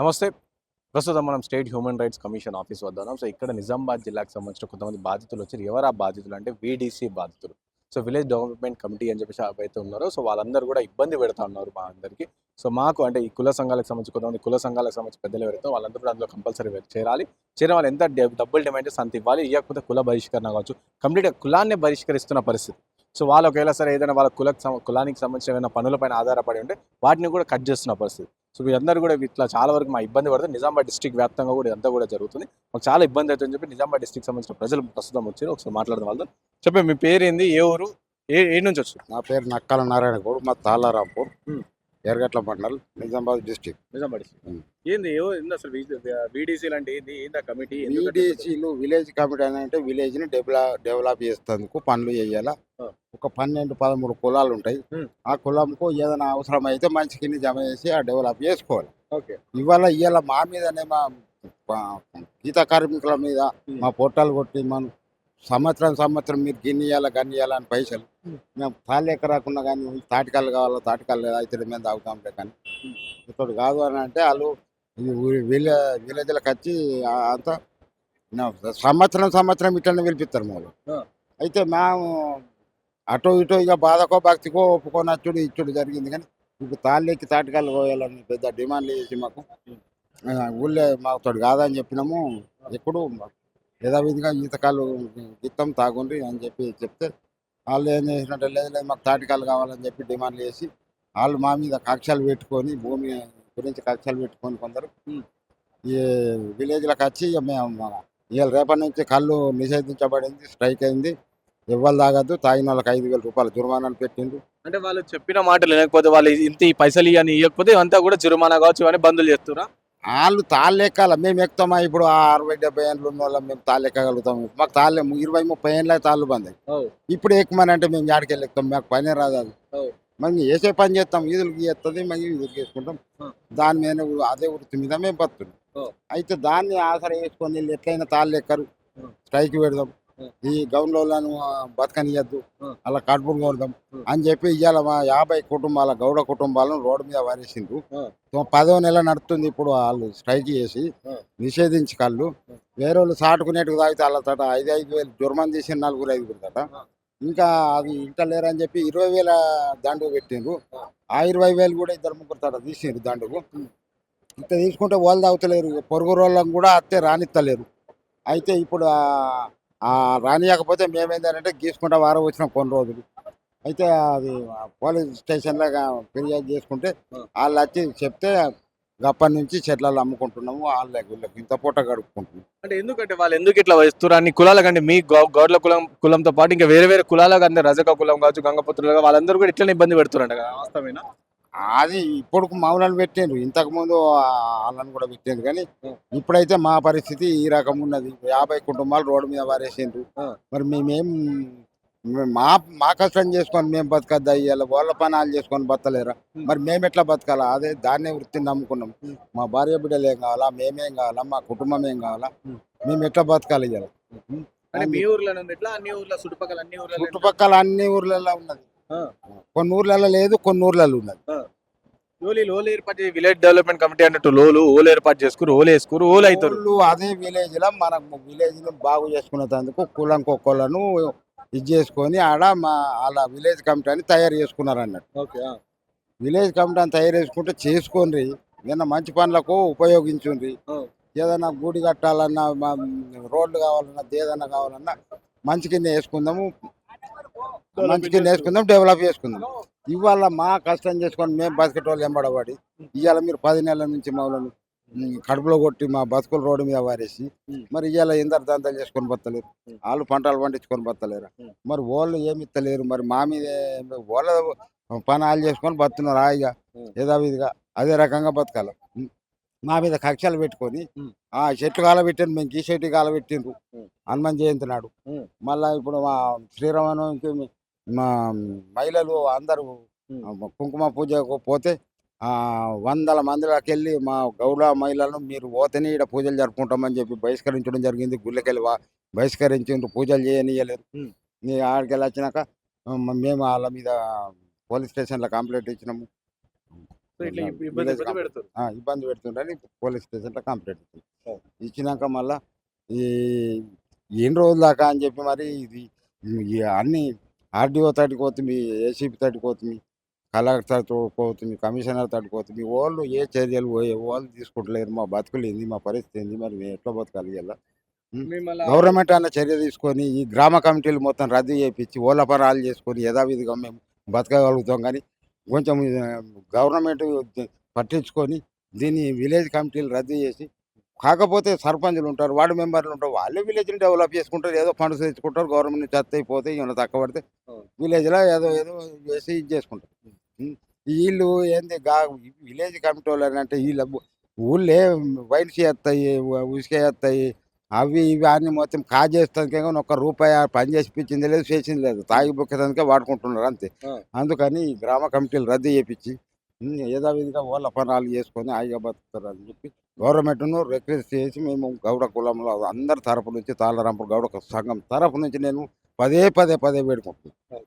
నమస్తే. ప్రస్తుతం మనం state human rights commission office వద్ద ఉన్నాం. సో ఇక్కడ నిజామాబాద్ జిల్లాకు సంబంధించిన కొంతమంది బాధితులు వచ్చారు ఎవరు ఆ బాధితులు అంటే వీడీసీ బాధితులు. సో విలేజ్ డెవలప్మెంట్ కమిటీ అని చెప్పేసి అయితే ఉన్నారో సో వాళ్ళందరూ కూడా ఇబ్బంది పెడతా ఉన్నారు మా అందరికీ. సో మాకు అంటే ఈ కుల సంఘాలకు సంబంధించి కొంతమంది కుల సంఘాలకు సంబంధించి పెద్దలు ఎవరైతే వాళ్ళందరూ కూడా అందులో కంపల్సరీ చేరాలి. చేరిన వాళ్ళు ఎంత డబ్బులు డిమాండ్ చేస్తే అంత ఇవ్వాలి. ఇవ్వకపోతే కుల బహిష్కరణ కావచ్చు. కంప్లీట్గా కులాన్ని బహిష్కరిస్తున్న పరిస్థితి. సో వాళ్ళు ఒకవేళ సరే ఏదైనా వాళ్ళ కులకు సం- కులానికి సంబంధించిన ఏమైనా పనులపైన ఆధారపడి ఉంటే వాటిని కూడా కట్ చేస్తున్న పరిస్థితి. సో వీళ్ళందరూ కూడా ఇట్లా చాలా వరకు మా ఇబ్బంది పడుతుంది. నిజామాబాద్ డిస్టిక్ వ్యాప్తంగా కూడా ఇదంతా కూడా జరుగుతుంది. మాకు చాలా ఇబ్బంది అవుతుందని చెప్పి నిజామాబాద్ డిస్టిక్ సంబంధించిన ప్రజలు ప్రస్తుతం వచ్చారు. ఒకసారి మాట్లాడదాం వాళ్ళతో. చెప్పే మీ పేరు ఏంది ఏ ఊరు? ఏ ఏ నుంచి వచ్చారు? నా పేరు నక్కల నారాయణ గౌడ్ మా తాళారాంపూర్. ఉమ్. ఎర్గట్ల మండల్ నిజామాబాద్ డిస్టిక్ నిజామాబాద్. ఏంది అసలు బీడీసీ ఏంది కమిటీ ఈడీసీలు విలేజ్ కమిటీ అని అంటే విలేజ్ని డెవలప్ డెవలప్ చేసేందుకు పనులు చేయాలా. ఒక పన్నెండు పదమూడు కులాలు ఉంటాయి. ఆ కులంకు ఏదైనా అవసరం అయితే మంచి కింద జమ చేసి ఆ డెవలప్ చేసుకోవాలి ఓకే ఇవాళ ఇవాళ మా మీదనే మా గీత కార్మికుల మీద. మా పొట్టాలు కొట్టి మనం సంవత్సరం సంవత్సరం మీరు గిన్నియాల గన్నియాలని పైసలు. మేము తాళ్ళు ఎక్క రాకుండా కానీ తాటికాలు కావాలా తాటికాలు అయితే మేము తాగుతాంలే కానీ. ఇప్పుడు కాదు అని అంటే వాళ్ళు విలే విలేజ్లకు వచ్చి అంతా సంవత్సరం సంవత్సరం ఇట్లనే పిలిపిస్తారు ఆ. అయితే మేము అటో ఇటో ఇక బాధకో భక్తికో ఒప్పుకొని అచ్చుడు ఇచ్చుడు జరిగింది కానీ ఇప్పుడు తాళ్ళెక్కి తాటికాలు పోయాలని పెద్ద డిమాండ్ చేసి మాకు ఊళ్ళో మాతో కాదని చెప్పినాము ఎప్పుడు యథావిధిగా ఈతకాలు గిత్తం తాగుండ్రి అని చెప్పి చెప్తే వాళ్ళు ఏం చేసినట్టు లేదు లేదు మాకు తాటికాలు కావాలని చెప్పి డిమాండ్ చేసి వాళ్ళు మా మీద కక్షలు పెట్టుకొని భూమి గురించి కక్షలు పెట్టుకొని కొందరు. ఈ విలేజ్లకు వచ్చి మేము ఇవాళ రేపటి నుంచి కళ్ళు నిషేధించబడింది స్ట్రైక్ అయింది. ఇవ్వాలి తాగద్దు తాగిన వాళ్ళకి ఐదు వేల రూపాయలు జుర్మానాలు పెట్టిండు అంటే వాళ్ళు చెప్పిన మాటలు లేకపోతే వాళ్ళు ఇంత ఈ పైసలు ఇవన్నీ ఇవ్వకపోతే అంతా కూడా జురుమానా కావచ్చు ఇవన్నీ బంధులు చేస్తురా వాళ్ళు తాళ్ళెక్కాల. మేము ఎక్కుతామా? ఇప్పుడు ఆ అరవై డెబ్బై ఏళ్ళు ఉన్న వాళ్ళం మేము తాళ్ళెక్కగలుగుతాం. మాకు తాళ్ళే ఇరవై ముప్పై ఏళ్ళ తాళ్ళు బంద్ ఇప్పుడు ఎక్కుమని అంటే మేము జాడికెళ్ళి ఎక్కుతాం మాకు పని రాదు అది. మనం చేసే పని చేస్తాం. ఈదులకి చేస్తుంది మేము ఈదులకి వేసుకుంటాం. ఆ. దాని మీద అదే వృత్తి మీద మేము బతున్నాం. అయితే దాన్ని ఆసరా వేసుకొని వీళ్ళు ఎట్లయినా తాళ్ళు ఎక్కరు. స్ట్రైక్ పెడదాం. ఈ గౌన్లను బతకనియద్దు. అలా కడుపులు కొడదాం. అని చెప్పి ఇవాళ మా యాభై కుటుంబాల గౌడ కుటుంబాలను రోడ్డు మీద వారేసిండ్రు పదో నెల నడుస్తుంది ఇప్పుడు వాళ్ళు స్ట్రైక్ చేసి. నిషేధించి కళ్ళు. వేరే వాళ్ళు సాటుకునేట్టుకు తాగితే వాళ్ళ తట ఐదు ఐదు వేలు జుర్మం చేసిన నలుగురు ఐదుగురు తట. ఇంకా అది ఇంట లేరని చెప్పి ఇరవై వేల దండు పెట్టిండ్రు ఆ. ఇరవై వేలు కూడా ఇద్దరు ముగ్గురు తట తీసిండ్రు దండుకు ఇంత తీసుకుంటే వాళ్ళు తాగుతలేరు పొరుగు వాళ్ళని కూడా అత్తే రానిత్తలేరు అయితే ఇప్పుడు రానియకపోతే మేమేందంటే గీసుకుంటా వారం వచ్చినాం కొన్ని రోజులు. అయితే అది పోలీస్ స్టేషన్లో ఫిర్యాదు చేసుకుంటే. వాళ్ళు వచ్చి చెప్తే గప్పటి నుంచి చెట్లలో అమ్ముకుంటున్నాము వాళ్ళ వీళ్ళకి ఇంత పూట గడుపుకుంటున్నాం. అంటే ఎందుకంటే వాళ్ళు ఎందుకు ఇట్లా వస్తున్నారు? అన్ని కులాల కంటే మీ గౌ- గౌడ్ల కులం కులంతో పాటు ఇంకా వేరే వేరే కులాలకు అందరు రజక కులం కావచ్చు గంగపుత్రులు వాళ్ళందరూ కూడా ఇట్లనే ఇబ్బంది పెడుతున్నారంట కదా వాస్తవేనా అది ఇప్పుడు మౌలను పెట్టిండ్రు. ఇంతకు ముందు వాళ్ళని కూడా పెట్టిండ్రు కానీ. ఇప్పుడైతే మా పరిస్థితి ఈ రకం ఉన్నది. యాభై కుటుంబాలు రోడ్డు మీద వారేసిండ్రు. మరి మేమేం మే- మా కష్టం చేసుకొని మేము బతకద్దా ఇవాళ వాళ్ళ పనాలు చేసుకొని బతలేరా. మరి మేము ఎట్లా బతకాలా? అదే దాన్నే వృత్తిని నమ్ముకున్నాం. మా భార్య బిడ్డలు ఏం కావాలా? మేమేం కావాలా? మా కుటుంబం ఏం కావాలా. మేము ఎట్లా బతకాలి ఇవాళ ఊర్లో చుట్టుపక్కల అన్ని ఊర్లో చుట్టుపక్కల అన్ని ఊర్లలో ఉన్నది. కొన్ని ఊర్లలో లేదు కొన్ని ఊర్లలో ఉన్నది లోలి లోలు ఏర్పాటు చేసి విలేజ్ డెవలప్మెంట్ కమిటీ అన్నట్టు లోలు ఓలు ఏర్పాటు చేసుకురు ఓలు వేసుకురు ఓలు అవుతారు ఊళ్ళు అదే విలేజ్లో మన విలేజ్లో బాగు చేసుకునేందుకు కులం కుక్కలను ఇది చేసుకొని ఆడ మా వాళ్ళ విలేజ్ కమిటీ అని తయారు చేసుకున్నారు అన్నట్టు. ఓకే విలేజ్ కమిటీ అని తయారు చేసుకుంటే చేసుకోండి ఏదైనా మంచి పనులకు ఉపయోగించుండ్రి. ఆ. ఏదైనా గుడి కట్టాలన్నా మా రోడ్లు కావాలన్నా ఏదైనా కావాలన్నా మంచి కింద వేసుకుందాము. మంచి కింద వేసుకుందాం డెవలప్ చేసుకుందాం ఇవాళ మా కష్టం చేసుకొని మేము బతికేటోళ్ళు ఎంబడబడి ఇవాళ మీరు పది నెలల నుంచి మమ్మల్ని కడుపులో కొట్టి మా బతుకులు రోడ్డు మీద వారేసి. మరి ఇవాళ ఇందరు దందాలు చేసుకొని బతలేరు. వాళ్ళు పంటలు పండించుకొని బతలేరు. మరి వాళ్ళు ఏమి ఇస్తలేరు మరి మా మీద వాళ్ళ పని వాళ్ళు చేసుకొని బతున్నారు హాయిగా. యథావిధిగా అదే రకంగా బతకాలి. మా మీద కక్షలు పెట్టుకొని. ఆ చెట్లు కాలబెట్టిండ్రు మేము గీ చెట్టు కాలబెట్టిండ్రు ఉమ్. హనుమాన్ జయంతి నాడు. మళ్ళా ఇప్పుడు మా శ్రీరామనవమికి మా మహిళలు అందరూ కుంకుమ పూజకు పోతే ఆ వందల మందిలోకి వెళ్ళి మా గౌడ మహిళలను మీరు పోతేనే ఇక్కడ పూజలు జరుపుకుంటామని చెప్పి బహిష్కరించడం జరిగింది. గుళ్ళకెళ్ళి బహిష్కరించిండ్రు పూజలు చేయనియలేరు ఉమ్. నీ ఆడికి వచ్చినాక మేము వాళ్ళ మీద పోలీస్ స్టేషన్లో కంప్లైంట్ ఇచ్చినాము. ఇబ్బంది పెడుతుండని పోలీస్ స్టేషన్లో కంప్లైంట్ ఇచ్చింది ఓ. ఇచ్చినాక మళ్ళా ఈ ఎన్ని రోజుల దాకా అని చెప్పి మరి ఇది అన్ని ఆర్డీఓ పోతుంది ఏసీపీ పోతుంది కలెక్టర్ పోతుంది కమిషనర్ తడికి పోతుంది. వాళ్ళు ఏ చర్యలు ఏ- వాళ్ళు తీసుకుంటలేరు. మా బతుకులు ఏంది మా పరిస్థితి ఏంది మరి మేము ఎట్లా బతకాలి ఇలా గవర్నమెంట్ అన్న చర్య తీసుకొని ఈ గ్రామ కమిటీలు మొత్తం రద్దు చేయించి ఓల పరాలు చేసుకొని యథావిధిగా మేము బతకగలుగుతాం కానీ కొంచెం గవర్నమెంట్ పట్టించుకొని దీన్ని విలేజ్ కమిటీలు రద్దు చేసి కాకపోతే సర్పంచులు ఉంటారు వార్డు మెంబర్లు ఉంటారు వాళ్ళే విలేజ్ని డెవలప్ చేసుకుంటారు ఏదో ఫండ్స్ తెచ్చుకుంటారు గవర్నమెంట్ నుంచి చెత్త అయిపోతే ఏమైనా తక్కువ పడితే. విలేజ్లో ఏదో ఏదో చేసి ఇది చేసుకుంటారు. వీళ్ళు ఏంది గా విలేజ్ కమిటీ వాళ్ళు అంటే వీళ్ళ ఊళ్ళే వైన్స్ చేస్తాయి ఉసుక చేస్తాయి అవి ఇవి అన్ని మొత్తం కాజేస్తానికి కానీ ఒక్క రూపాయి పని చేసి పిచ్చింది లేదు చేసింది లేదు తాగి బుక్కేదానికే వాడుకుంటున్నారు అంతే. అందుకని ఈ గ్రామ కమిటీలు రద్దు చేయించి యథావిధిగా వాళ్ళ పనాలు చేసుకొని హాయిగా బతుకుతారు అని చెప్పి గవర్నమెంట్ను రిక్వెస్ట్ చేసి మేము గౌడ కులంలో అందరి తరపు నుంచి తాళరాంపూర్ గౌడ సంఘం తరపు నుంచి నేను పదే పదే పదే వేడుకుంటున్నాను.